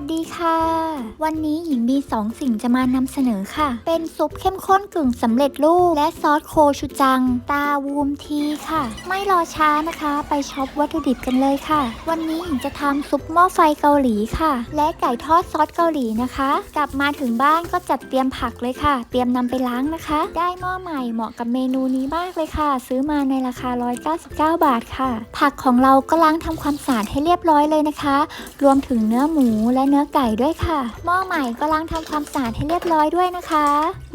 วัสดีค่ะ วันนี้หญิงมีสองสิ่งจะมานำเสนอค่ะ เป็นซุปเข้มข้นกึ่งสำเร็จรูป และซอสโคชูจัง ตาวูมทีค่ะ ไม่รอช้านะคะ ไปช็อปวัตถุดิบกันเลยค่ะ วันนี้หญิงจะทำซุปหม้อไฟเกาหลีค่ะ และไก่ทอดซอสเกาหลีนะคะ กลับมาถึงบ้านก็จัดเตรียมผักเลยค่ะ เตรียมนำไปล้างนะคะ ได้หม้อใหม่เหมาะกับเมนูนี้มากเลยค่ะ ซื้อมาในราคา 199 บาทค่ะ ผักของเราก็ล้างทำความสะอาดให้เรียบร้อยเลยนะคะ รวมถึงเนื้อหมูและเนื้อไก่ด้วยค่ะหม้อใหม่ก็ล้างทำความสะอาดให้เรียบร้อยด้วยนะคะ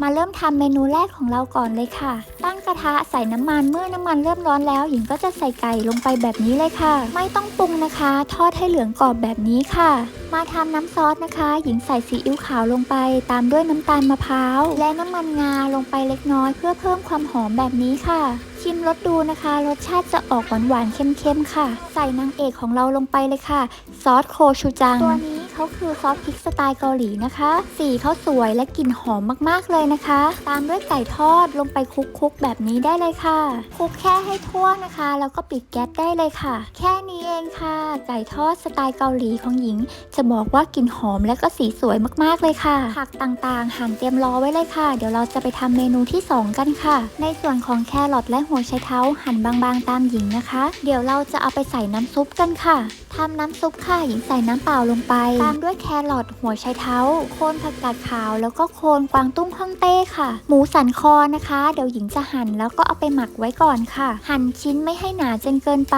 มาเริ่มทำเมนูแรกของเราก่อนเลยค่ะ ตั้งกระทะใส่น้ำมันเมื่อน้ำมันเริ่มร้อนแล้ว หญิงก็จะใส่ไก่ลงไปแบบนี้เลยค่ะ ไม่ต้องปรุงนะคะ ทอดให้เหลืองกรอบแบบนี้ค่ะ มาทำน้ำซอสนะคะ หญิงใส่ซีอิ๊วขาวลงไป ตามด้วยน้ำตาลมะพร้าว และน้ำมันงาลงไปเล็กน้อย เพื่อเพิ่มความหอมแบบนี้ค่ะชิมรสดูนะคะ รสชาติจะออกหวานๆเค็มๆค่ะ ใส่นางเอกของเราลงไปเลยค่ะ ซอสโคชูจังตัวนี้ เขาคือซอสพริกสไตล์เกาหลีนะคะ สีเขาสวยและกลิ่นหอมมากๆเลยนะคะ ตามด้วยไก่ทอดลงไปคลุกๆแบบนี้ได้เลยค่ะคลุกแค่ให้ทั่วนะคะ แล้วก็ปิดแก๊สได้เลยค่ะ แค่นี้เองค่ะ ไก่ทอดสไตล์เกาหลีของหญิง จะบอกว่ากลิ่นหอมและก็สีสวยมากๆเลยค่ะผักต่างๆ หั่นเตรียมรอไว้เลยค่ะ เดี๋ยวเราจะไปทำเมนูที่ 2 กันค่ะ ในส่วนของแครอทและหัวไชเท้าหั่นบางๆตามหญิงนะคะ เดี๋ยวเราจะเอาไปใส่น้ำซุปกันค่ะทำน้ำซุปค่ะหญิงใส่น้ำเปล่าลงไปตามด้วยแครอทหัวไชเท้า โคนผักกาดขาวแล้วก็โคนกวางตุ้งฮ่องเต้ค่ะ หมูสันคอนะคะ เดี๋ยวหญิงจะหั่นแล้วก็เอาไปหมักไว้ก่อนค่ะ หั่นชิ้นไม่ให้หนาจนเกินไป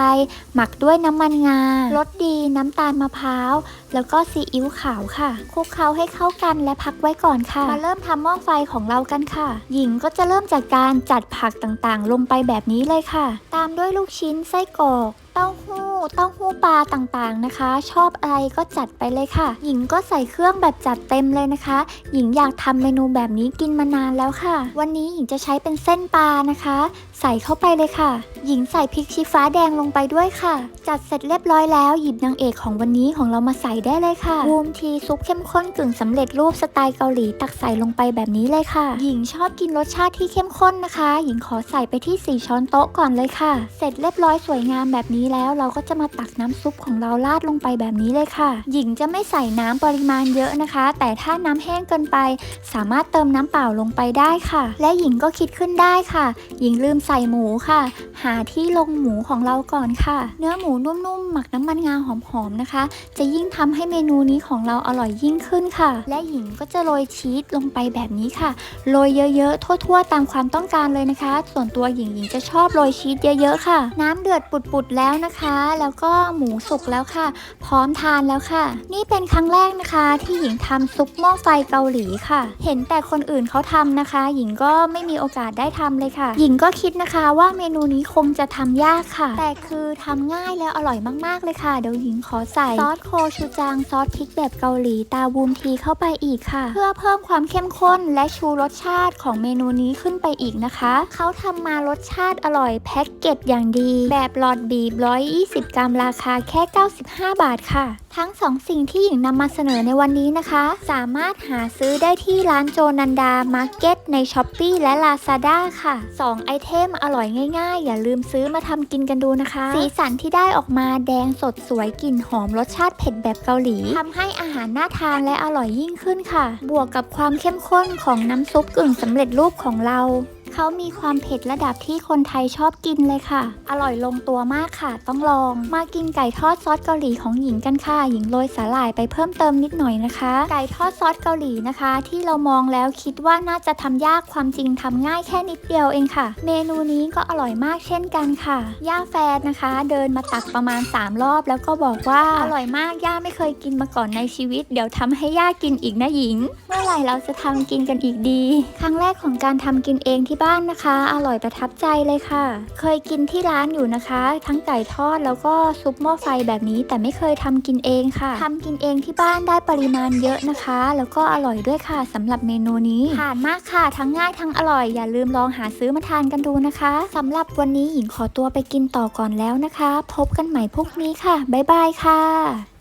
หมักด้วยน้ำมันงารสดีน้ำตาลมะพร้าว แล้วก็ซีอิ๊วขาวค่ะคลุกเคล้าให้เข้ากันและพักไว้ก่อนค่ะ มาเริ่มทำหม้อไฟของเรากันค่ะ หญิงก็จะเริ่มจากการจัดผักต่างๆ ลงไปแบบนี้เลยค่ะ ตามด้วยลูกชิ้นไส้กรอก เต้าหู้ เต้าหู้ปลาต่างๆนะคะ ชอบอะไรก็จัดไปเลยค่ะ หญิงก็ใส่เครื่องแบบจัดเต็มเลยนะคะ หญิงอยากทำเมนูแบบนี้กินมานานแล้วค่ะ วันนี้หญิงจะใช้เป็นเส้นปลานะคะ ใส่เข้าไปเลยค่ะ หญิงใส่พริกชี้ฟ้าแดงลงไปด้วยค่ะ จัดเสร็จเรียบร้อยแล้วหยิบนางเอกของวันนี้ของเรามาใส่ได้เลยค่ะบูมทีซุปเข้มข้นกึ่งสำเร็จรูปสไตล์เกาหลีตักใส่ลงไปแบบนี้เลยค่ะ หญิงชอบกินรสชาติที่เข้มข้นนะคะ หญิงขอใส่ไปที่ 4 ช้อนโต๊ะก่อนเลยค่ะ เสร็จเรียบร้อยสวยงามแบบนี้แล้วเราก็จะมาตักน้ำซุปของเราราดลงไปแบบนี้เลยค่ะ หญิงจะไม่ใส่น้ำปริมาณเยอะนะคะ แต่ถ้าน้ำแห้งเกินไป สามารถเติมน้ำเปล่าลงไปได้ค่ะ และหญิงก็คิดขึ้นได้ค่ะ หญิงลืมใส่หมูค่ะ หาที่ลงหมูของเราก่อนค่ะ เนื้อหมูนุ่มๆหมักน้ำมันงาหอมๆนะคะ จะยิ่งทำให้เมนูนี้ของเราอร่อยยิ่งขึ้นค่ะ และหญิงก็จะโรยชีสลงไปแบบนี้ค่ะโรยเยอะๆทั่ว ๆ ตามความต้องการเลยนะคะ ส่วนตัวหญิงหญิงจะชอบโรยชีสเยอะๆค่ะ น้ำเดือดปุดๆแล้วนะคะ แล้วก็หมูสุกแล้วค่ะ พร้อมทานแล้วค่ะ นี่เป็นครั้งแรกนะคะ ที่หญิงทำซุปหม้อไฟเกาหลีค่ะ เห็นแต่คนอื่นเขาทำนะคะ หญิงก็ไม่มีโอกาสได้ทำเลยค่ะ หญิงก็คิดนะคะว่าเมนูนี้คงจะทำยากค่ะ แต่คือทำง่ายและอร่อยมากๆเลยค่ะ เดี๋ยวหญิงขอใส่ซอสโคชูจังซอสพริกแบบเกาหลีตาบูมทีเข้าไปอีกค่ะ เพื่อเพิ่มความเข้มข้นและชูรสชาติของเมนูนี้ขึ้นไปอีกนะคะ เขาทำมารสชาติอร่อยแพ็กเกจอย่างดี แบบหลอดบีบหล120 กรัมราคาแค่ 95 บาทค่ะ ทั้งสองสิ่งที่หญิงนำมาเสนอในวันนี้นะคะ สามารถหาซื้อได้ที่ร้านโจนันดามาร์เก็ตใน s h อ p e e และ Lazada ค่ะ 2 ไอเทมอร่อยง่ายๆ อย่าลืมซื้อมาทำกินกันดูนะคะ สีสันที่ได้ออกมาแดงสดสวยกลิ่นหอมรสชาติเผ็ดแบบเกาหลีทำให้อาหารน่าทานและอร่อยยิ่งขึ้นค่ะ บวกกับความเข้มข้นของน้ำซุปกึ่งสำเร็จรูปของเรา เขามีความเผ็ดระดับที่คนไทยชอบกินเลยค่ะ อร่อยลงตัวมากค่ะ ต้องลอง มากินไก่ทอดซอสเกาหลีของหญิงกันค่ะ หญิงโรยสาหร่ายไปเพิ่มเติมนิดหน่อยนะคะ ไก่ทอดซอสเกาหลีนะคะ ที่เรามองแล้วคิดว่าน่าจะทำยากความจริงทำง่ายแค่นิดเดียวเองค่ะ เมนูนี้ก็อร่อยมากเช่นกันค่ะ ย่าแฟนนะคะ เดินมาตักประมาณ 3 รอบ แล้วก็บอกว่าอร่อยมากย่าไม่เคยกินมาก่อนในชีวิต เดี๋ยวทำให้ย่ากินอีกนะหญิง เมื่อไหร่เราจะทำกินกันอีกดี ครั้งแรกของการทำกินเองที่บ้านนะคะ อร่อยประทับใจเลยค่ะ เคยกินที่ร้านอยู่นะคะ ทั้งไก่ทอดแล้วก็ซุปหม้อไฟแบบนี้ แต่ไม่เคยทำกินเองค่ะทำกินเองที่บ้านได้ปริมาณเยอะนะคะ แล้วก็อร่อยด้วยค่ะสำหรับเมนูนี้ผ่านมากค่ะ ทั้งง่ายทั้งอร่อยอย่าลืมลองหาซื้อมาทานกันดูนะคะสำหรับวันนี้หญิงขอตัวไปกินต่อก่อนแล้วนะคะ พบกันใหม่พรุ่งนี้ค่ะบ๊ายบายค่ะ